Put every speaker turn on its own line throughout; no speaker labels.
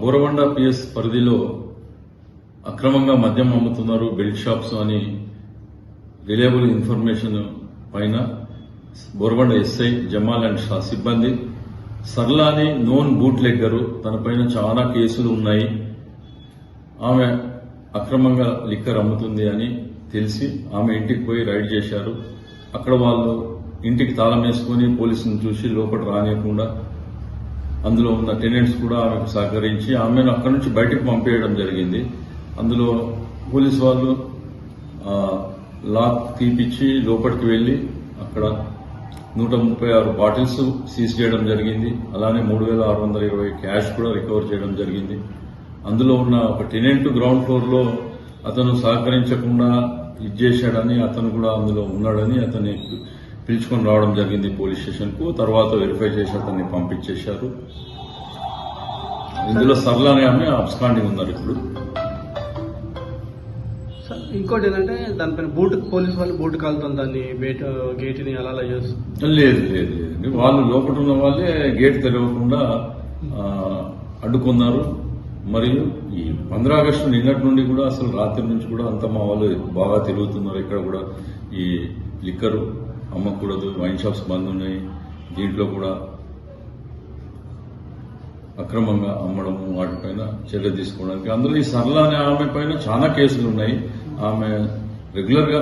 Borabanda PS పరిధిలో అక్రమంగా మద్యం అమ్ముతున్నారు బెల్ట్ షాప్స్ అని రిలయబుల్ ఇన్ఫర్మేషన్ పైన బోరబండ ఎస్ఐ జమాల్ అండ్ షా సిబ్బంది సర్లాని నోన్ బూట్ లెగ్గరు తనపైన చాలా కేసులు ఉన్నాయి. ఆమె అక్రమంగా లిక్కర్ అమ్ముతుంది అని తెలిసి ఆమె ఇంటికి పోయి రైడ్ చేశారు. అక్కడ వాళ్ళు ఇంటికి తాళం వేసుకొని పోలీసులను చూసి లోపల రానియకుండా అందులో ఉన్న టెనెంట్స్ కూడా ఆమెకు సహకరించి ఆమెను అక్కడి నుంచి బయటకు పంపేయడం జరిగింది. అందులో పోలీస్ వాళ్ళు లాక్ తీపిచ్చి లోపలికి వెళ్ళి అక్కడ నూట ముప్పై ఆరు బాటిల్స్ సీజ్ చేయడం జరిగింది. అలానే మూడు వేల ఆరు వందల ఇరవై క్యాష్ కూడా రికవర్ చేయడం జరిగింది. అందులో ఉన్న ఒక టెనెంట్ గ్రౌండ్ ఫ్లోర్లో అతను సహకరించకుండా ఇది చేశాడని అతను కూడా అందులో ఉన్నాడని అతని పిలుచుకొని రావడం జరిగింది పోలీస్ స్టేషన్కు తర్వాత వెరిఫై చేసి అతన్ని పంపించేశారు. ఇందులో సర్లా అనే ఆమె అబ్స్కాండింగ్ ఉన్నారు ఇప్పుడు.
ఇంకోటి ఏంటంటే దానిపైన బూట్ పోలీస్ వాళ్ళు బూట్ కాలుతుంది దాన్ని బయట గేట్ని అలా అలా చేస్తారు
లేదు లేదు లేదు. వాళ్ళు లోపల ఉన్న వాళ్ళే గేట్ తెరవకుండా అడ్డుకున్నారు. మరియు ఈ పంద్రా ఆగస్టు నిన్నటి నుండి కూడా అసలు రాత్రి నుంచి కూడా అంత మా వాళ్ళు బాగా తిరుగుతున్నారు. ఇక్కడ కూడా ఈ లిక్కర్ అమ్మకూడదు వైన్ షాప్స్ బంద్ ఉన్నాయి దీంట్లో కూడా అక్రమంగా అమ్మడం వాటిపైన చర్య తీసుకోవడానికి. అందులో ఈ సరళ అనే ఆమె పైన చాలా కేసులు ఉన్నాయి. ఆమె రెగ్యులర్గా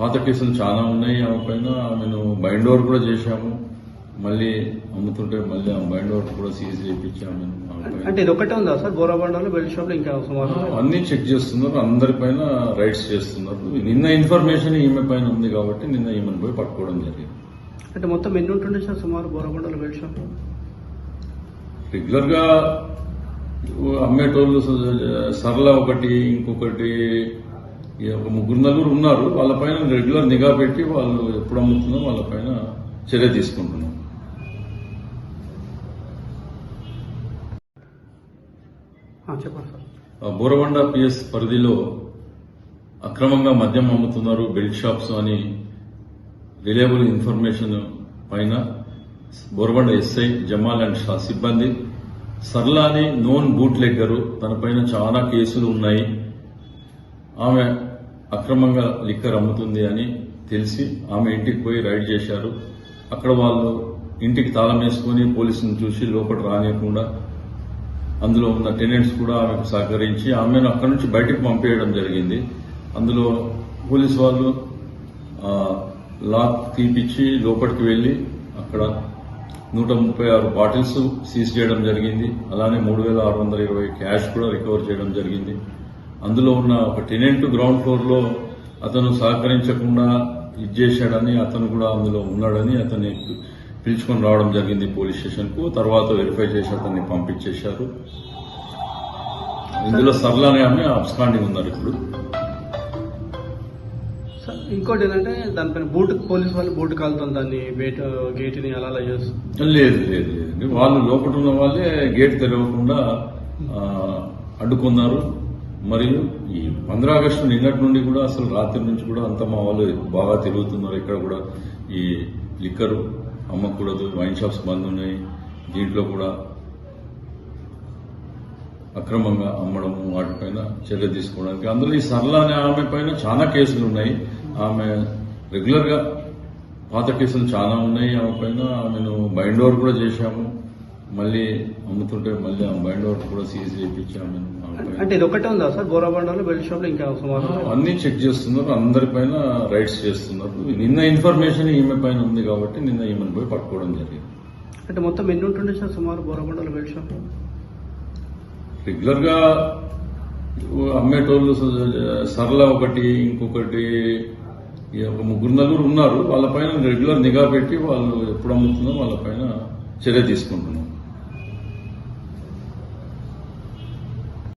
పాత కేసులు చాలా ఉన్నాయి. ఆమె పైన ఆమెను బైండ్ ఓవర్ కూడా చేశాము. మళ్ళీ అమ్ముతుంటే మళ్ళీ ఆ బైండ్ ఓవర్ కూడా సీజ్ చేయించి ఆమెను ఆమె పైన
అంటే ఇది ఒకటే ఉందా సార్? బోరాబండలో బెల్ట్ షాప్లో ఇంకా సుమారు
అన్ని చెక్ చేస్తున్నారు. అందరిపైన రైట్స్ చేస్తున్నారు. నిన్న ఇన్ఫర్మేషన్ ఈమె పైన ఉంది కాబట్టి నిన్న ఈమెను పోయి పట్టుకోవడం జరిగింది.
అంటే మొత్తం ఎన్ని ఉంటుండే సార్ సుమారు బోరాబండలో బెల్ట్ షాప్
రెగ్యులర్గా అమ్మేటోళ్ళు సరళ ఒకటి ఇంకొకటి ఈ ఒక ముగ్గురు నలుగురు ఉన్నారు. వాళ్ళపైన రెగ్యులర్ నిఘా పెట్టి వాళ్ళు ఎప్పుడు అమ్ముతుందో వాళ్ళపైన చర్య తీసుకుంటున్నాం
ఆ, చెప్పండి సార్.
ఆ పిఎస్ పరిధిలో అక్రమంగా మద్యం అమ్ముతున్నారు బెల్ట్ షాప్స్ అని రిలయబుల్ ఇన్ఫర్మేషన్ పైన బోరబండ ఎస్ఐ జమాల్ అండ్ షా సిబ్బంది సర్లాని నోన్ బూట్ లెగ్గరు తనపైన చాలా కేసులు ఉన్నాయి. ఆమె అక్రమంగా లిక్కర్ అమ్ముతుంది అని తెలిసి ఆమె ఇంటికి పోయి రైడ్ చేశారు. అక్కడ వాళ్ళు ఇంటికి తాళం వేసుకుని పోలీసుని చూసి లోపల రానియకుండా అందులో ఉన్న టెనెంట్స్ కూడా ఆమెకు సహకరించి ఆమెను అక్కడి నుంచి బయటకు పంపేయడం జరిగింది. అందులో పోలీస్ వాళ్ళు లాక్ తీపిచ్చి లోపలికి వెళ్ళి అక్కడ నూట ముప్పై ఆరు బాటిల్స్ సీజ్ చేయడం జరిగింది. అలానే మూడు వేల ఆరు వందల ఇరవై క్యాష్ కూడా రికవర్ చేయడం జరిగింది. అందులో ఉన్న ఒక టెనెంట్ గ్రౌండ్ ఫ్లోర్లో అతను సహకరించకుండా ఇది చేశాడని అతను కూడా అందులో ఉన్నాడని అతని పిలుచుకొని రావడం జరిగింది పోలీస్ స్టేషన్కు తర్వాత వెరిఫై చేసి అతన్ని పంపించేశారు. ఇందులో సర్లా అనే ఆమె అబ్స్కాండింగ్ ఉన్నారు ఇప్పుడు.
ఇంకోటి ఏంటంటే దానిపైన బూట్ పోలీస్ వాళ్ళు బూట్ కాలుతుంది దాన్ని బయట గేట్ని అలా అలా చేస్తారు
లేదు లేదు లేదు. వాళ్ళు లోపల ఉన్న వాళ్ళే గేట్ తెరవకుండా అడ్డుకున్నారు. మరియు ఈ పంద్రా ఆగస్టు నిన్నటి నుండి కూడా అసలు రాత్రి నుంచి కూడా అంత మా వాళ్ళు బాగా తిరుగుతున్నారు. ఇక్కడ కూడా ఈ లిక్కర్. అమ్మకూడదు వైన్ షాప్స్ బంద్ ఉన్నాయి. దీంట్లో కూడా అక్రమంగా అమ్మడం వాటిపైన చర్య తీసుకోవడానికి. అందులో ఈ సరళ అనే ఆమె పైన చాలా కేసులు ఉన్నాయి. ఆమె రెగ్యులర్గా పాత కేసులు చాలా ఉన్నాయి. ఆమె పైన ఆమెను బైండ్ ఓవర్ కూడా చేశాము. మళ్ళీ అమ్ముతుంటే మళ్ళీ ఆమె బైండ్ ఓవర్ కూడా సీజ్ చేయించి ఆమెను
అంటే ఇది ఒకటే ఉందా సార్? బోరాబండలో బెల్ట్ షాప్లో ఇంకా సుమారు
అన్ని చెక్ చేస్తున్నారు అందరిపైన రైట్స్ చేస్తున్నారు. నిన్న ఇన్ఫర్మేషన్ ఈమె పైన ఉంది కాబట్టి నిన్న ఈమెను పోయి పట్టుకోవడం జరిగింది.
అంటే మొత్తం ఎన్ని ఉంటుండే సార్ సుమారు బోరాబండలో బెల్ట్ షాప్
రెగ్యులర్గా అమ్మేటోళ్ళు సరళ ఒకటి ఇంకొకటి ఒక ముగ్గురు నలుగురు ఉన్నారు. వాళ్ళపైన రెగ్యులర్ నిఘా పెట్టి వాళ్ళు ఎప్పుడు అమ్ముతుందో వాళ్ళపైన చర్య తీసుకుంటున్నాం.